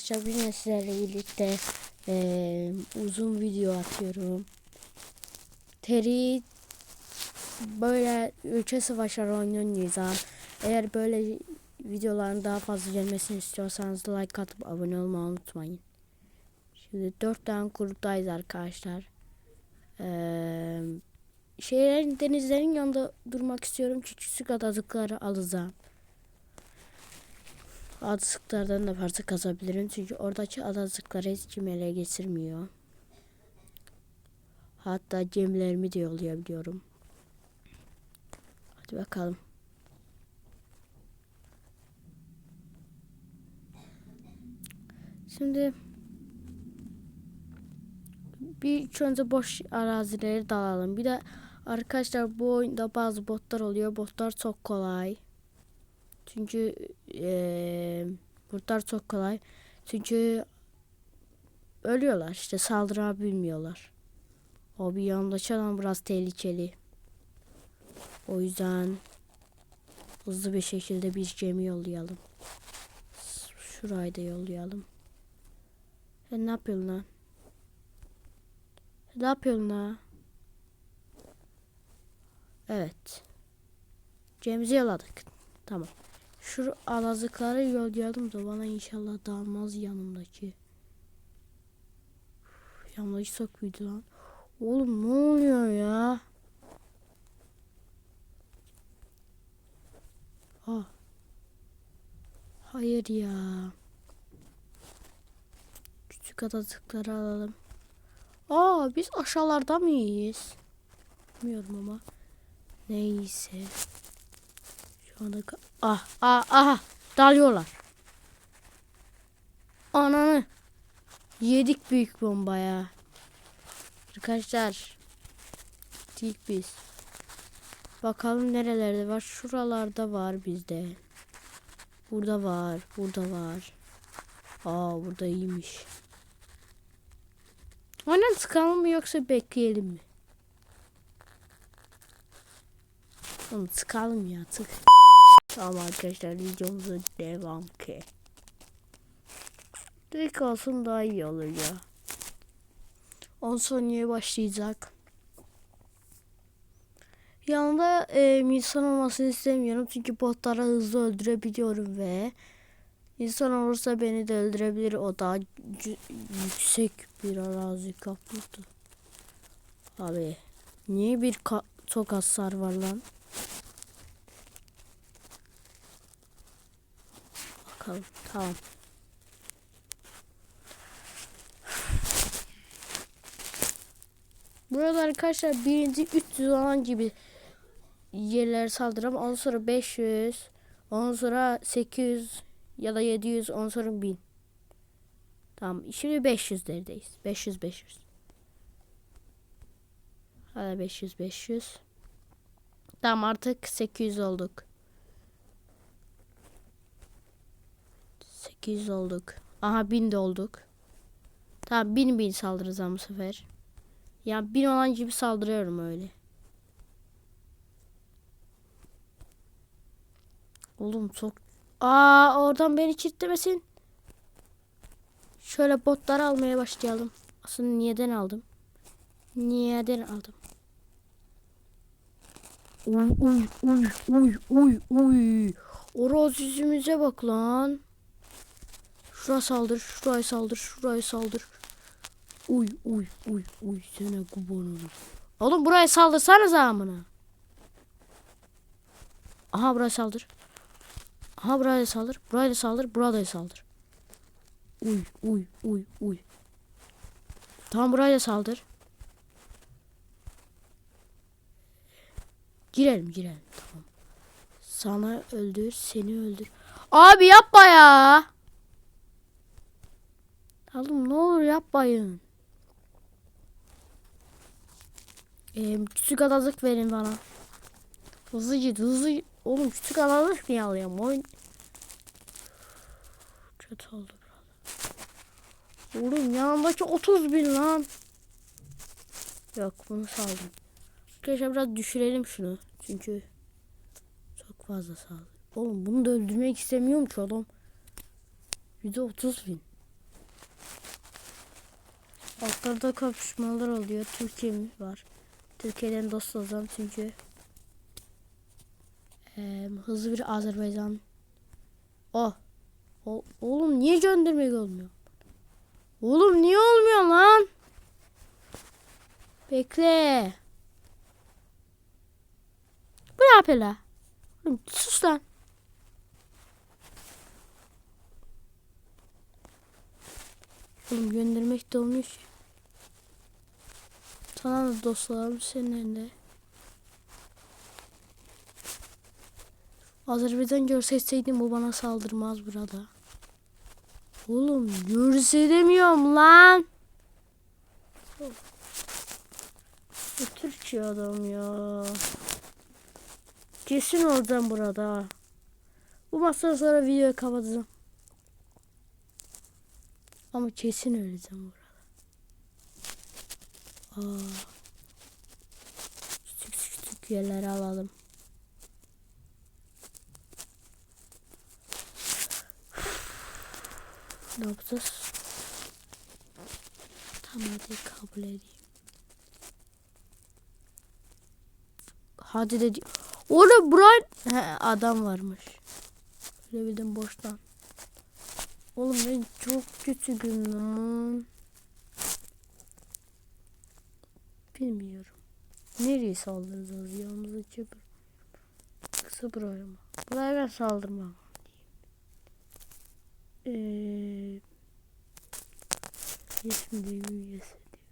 Arkadaşlar yine sizlerle birlikte eee, uzun video atıyorum. Teri böyle ülke savaşları oynayacağım. Eğer böyle videoların daha fazla gelmesini istiyorsanız like atıp abone olmayı unutmayın. Şimdi dört tane gruptayız arkadaşlar. Eee şehirlerin denizlerin yanında durmak istiyorum. Küçük adacıkları alacağım. Adacıklardan da parça kazabilirim. Çünkü oradaki adacıkları hiç kim ele geçirmiyor. Hatta gemilerimi de yollayabiliyorum. Hadi bakalım. Şimdi bir ilk önce boş arazileri dalalım. Bir de arkadaşlar bu oyunda bazı botlar oluyor. Botlar çok kolay. Çünkü eee botlar çok kolay. Çünkü ölüyorlar işte saldırabilmiyorlar. O bir adam biraz tehlikeli. O yüzden hızlı bir şekilde bir gemi yollayalım. Şurayı da yollayalım. Sen ne yapıyorsun lan? Ne yapıyorsun lan? Evet. Gemimizi yolladık. Tamam. Şu alazıkları yollayalım da bana inşallah dalmaz yanımdaki. Yanımdaki büyüdü lan. Oğlum ne oluyor ya? Ah. Hayır ya. Küçük adacıkları alalım. Aa biz aşağılarda mıyız? Bilmiyorum ama. Neyse. Şu anda ah ah ah dalıyorlar. Ananı yedik büyük bombaya. Arkadaşlar dik biz. Bakalım nerelerde var. Şuralarda var bizde. Burada var. Burada var. Aa burada iyiymiş. Aynen sıkalım mı yoksa bekleyelim mi? Oğlum sıkalım ya tık. Tamam arkadaşlar videomuza devam ki. Direkt olsun daha iyi olur ya. 10 saniye başlayacak. Yanında e, insan olmasını istemiyorum çünkü botları hızlı öldürebiliyorum ve insan olursa beni de öldürebilir. O daha yüksek bir arazi kapladı. Abi niye bir ka- çok hasar var lan? Bakalım tamam. Burada arkadaşlar birinci 300 olan gibi yerlere saldıram. Ondan sonra 500. Ondan sonra 800 ya da 700. Ondan sonra 1000. Tamam. Şimdi 500'lerdeyiz. 500 500. Hadi 500 500. Tamam artık 800 olduk. 800 olduk. Aha 1000 de olduk. Tamam 1000 bin saldıracağım bu sefer. Ya bin olan gibi saldırıyorum öyle. Oğlum çok... Aa oradan beni kilitlemesin. Şöyle botları almaya başlayalım. Aslında niyeden aldım? Niyeden aldım? Uy uy uy uy uy uy. Oroz yüzümüze bak lan. Şuraya saldır, şuraya saldır, şuraya saldır. Uy uy uy uy sana kurban olurum. Oğlum buraya saldırsanız amına. Aha buraya saldır. Aha buraya da saldır. Buraya da saldır. Buraya da saldır. Uy uy uy uy. Tamam buraya da saldır. Girelim girelim tamam. Sana öldür seni öldür. Abi yapma ya. Oğlum ne olur yapmayın. Ee, küçük adacık verin bana. Hızlı git hızlı git. Oğlum küçük adacık niye alayım? Oyun... Kötü oldu biraz. Oğlum yanındaki 30 bin lan. Yok bunu saldım. Arkadaşlar biraz düşürelim şunu. Çünkü çok fazla saldım. Oğlum bunu da öldürmek istemiyorum ki adam. %30 bin. Altlarda kapışmalar oluyor. Türkiye'miz var. Türkiye'den dost olacağım çünkü eee, hızlı bir Azerbaycan. Oh. O, oğlum niye göndermek olmuyor? Oğlum niye olmuyor lan? Bekle. Bu ne yapıyor la? Oğlum sus lan. Oğlum göndermek de olmuyor Sana da dostlarım senin de. Azerbaycan görseydim bu bana saldırmaz burada. Oğlum görse demiyorum lan. Bu Türkçe adam ya. Kesin olacağım burada. Bu maçtan sonra videoyu kapatacağım. Ama kesin öleceğim burada. Aa. Küçük küçük yerleri alalım. Ne yapacağız? Tamam hadi kabul edeyim. Hadi dedi. Oğlum Brian He, adam varmış. Öyle bildim boştan. Oğlum ben çok kötüyüm lan. Bilmiyorum. Nereye saldıracağız yanımıza çöpür. Kısa buraya mı? Buraya ben saldırmam. Eee... Yes mi diyeyim, yes mi diyeyim.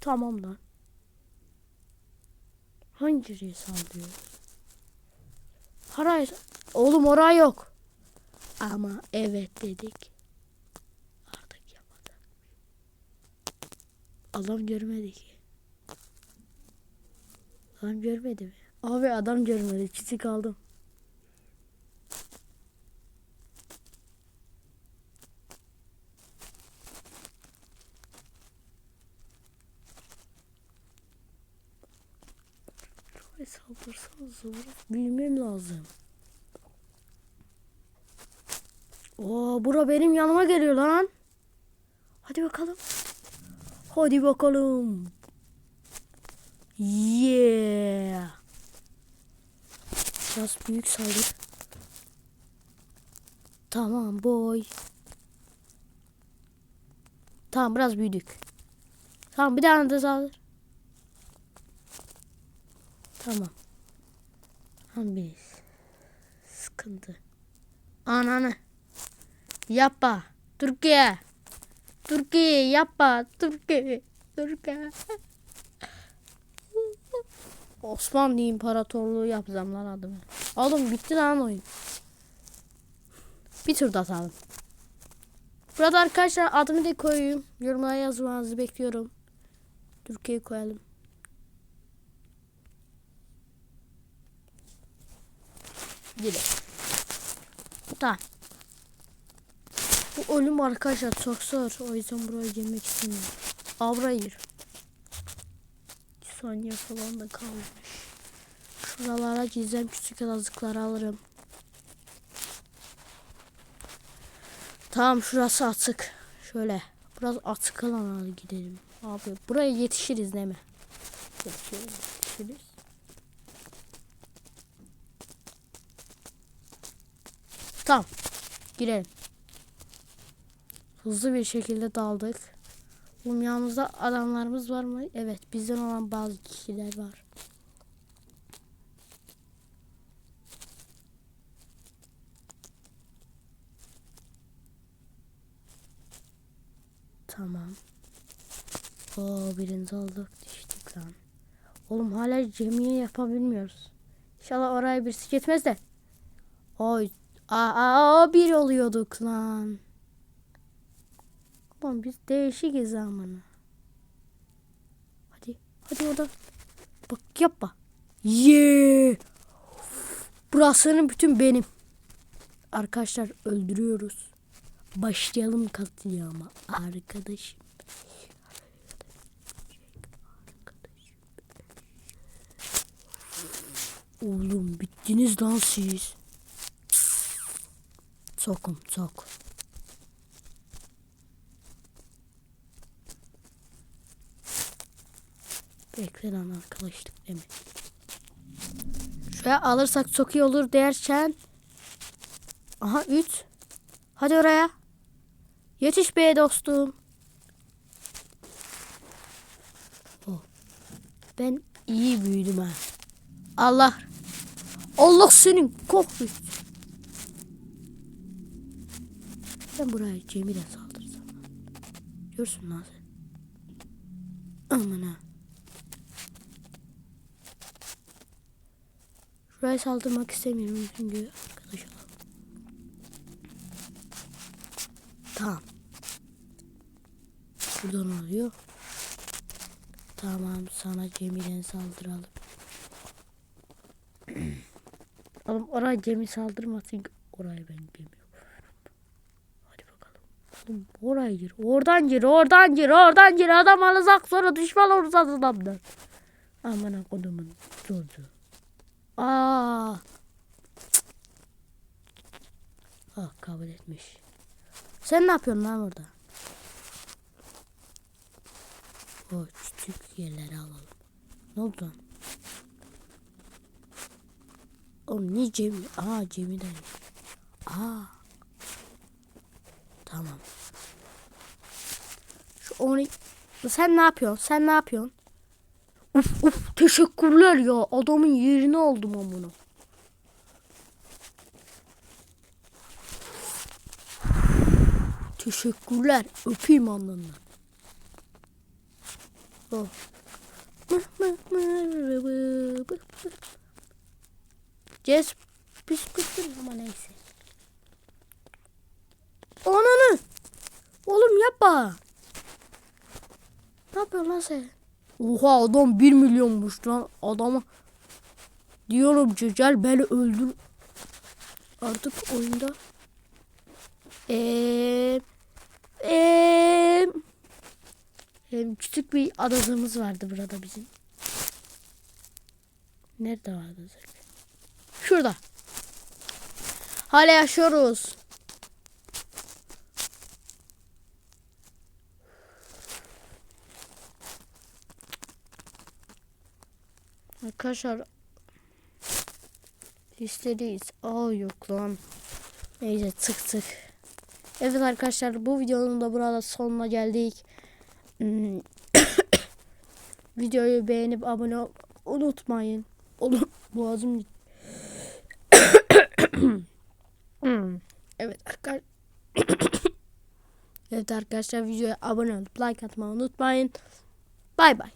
Tamam lan. Hangi yere saldırıyor? Parayı... Oğlum oraya yok. Ama evet dedik. Artık yapmadık. Adam görmedi ki. Adam görmedi mi? Abi adam görmedi. Çizik kaldım. Ay saldırsanız olur. Bilmem lazım. Oo, bura benim yanıma geliyor lan. Hadi bakalım. Hadi bakalım. Yeah. Biraz büyük saldır. Tamam boy. Tamam biraz büyüdük. Tamam bir tane de saldır. Tamam. Biz. Sıkıntı. Ananı. Yapma. Türkiye. Türkiye yapma. Türkiye. Türkiye. Osmanlı İmparatorluğu yapacağım lan adımı. Oğlum bitti lan oyun. Bir tur da atalım. Burada arkadaşlar adımı da koyayım. Yorumlara yazmanızı bekliyorum. Türkiye koyalım. Gidelim. Tamam. Bu ölüm arkadaşlar çok zor. O yüzden buraya girmek istemiyorum. Avra gir. 2 saniye falan da kalmış. Şuralara gizem küçük azıcıkları alırım. Tamam şurası açık. Şöyle. Biraz açık alana gidelim. Abi buraya yetişiriz değil mi? Yetişiriz. yetişiriz. Tamam. Girelim. Hızlı bir şekilde daldık. Oğlum adamlarımız var mı? Evet bizden olan bazı kişiler var. Tamam. Oo birinci olduk düştük lan. Oğlum hala cemiye yapabilmiyoruz. İnşallah oraya birisi gitmez de. Oy. Aa, aa bir oluyorduk lan. Oğlum biz değişikiz zamanı. Hadi. Hadi orada. Bak yapma. Yeah. Burasının bütün benim. Arkadaşlar öldürüyoruz. Başlayalım katliama arkadaşım. Oğlum bittiniz lan siz. Sokum çok. Bekle lan arkadaşlık deme. Şuraya alırsak çok iyi olur derken. Aha 3. Hadi oraya. Yetiş be dostum. Oh. Ben iyi büyüdüm ha. Allah. Allah senin kokmuş. Ben buraya Cemile saldırsam. Görsün lan sen. Aman ha. Şuraya saldırmak istemiyorum çünkü arkadaş olalım. Tamam. Buradan oluyor. Tamam sana Cemile'ye saldıralım. Oğlum oraya Cemil saldırmasın ki orayı ben bilmiyorum. Hadi bakalım. Oğlum oraya gir. Oradan gir. Oradan gir. Oradan gir. Adam alacak sonra düşman oluruz adamdan. Aman kodumun çocuğu. Aa. Ah kabul etmiş. Sen ne yapıyorsun lan orada? O küçük yerleri alalım. Ne oldu lan? Oğlum ne Cemil? Aa Cemil de. Aa. Tamam. Şu onu... Sen ne yapıyorsun? Sen ne yapıyorsun? Uf uf teşekkürler ya. Adamın yerini aldım bunu. Teşekkürler. Öpeyim alnından. Oh. Ces püskürtün ama neyse. Ananı. Oğlum yapma. Ne yapıyorsun lan sen? Oha adam 1 milyonmuş lan adama. Diyorum ki gel beni öldür. Artık oyunda. Eee eee hem küçük bir adadığımız vardı burada bizim. Nerede vardı? Şurada. Hala yaşıyoruz. Arkadaşlar listedeyiz. Aa yok lan. Neyse tık tık. Evet arkadaşlar bu videonun da burada sonuna geldik. Hmm. Videoyu beğenip abone unutmayın. Oğlum boğazım Hmm. evet arkadaşlar Evet arkadaşlar videoya abone olup like atmayı unutmayın. Bay bay.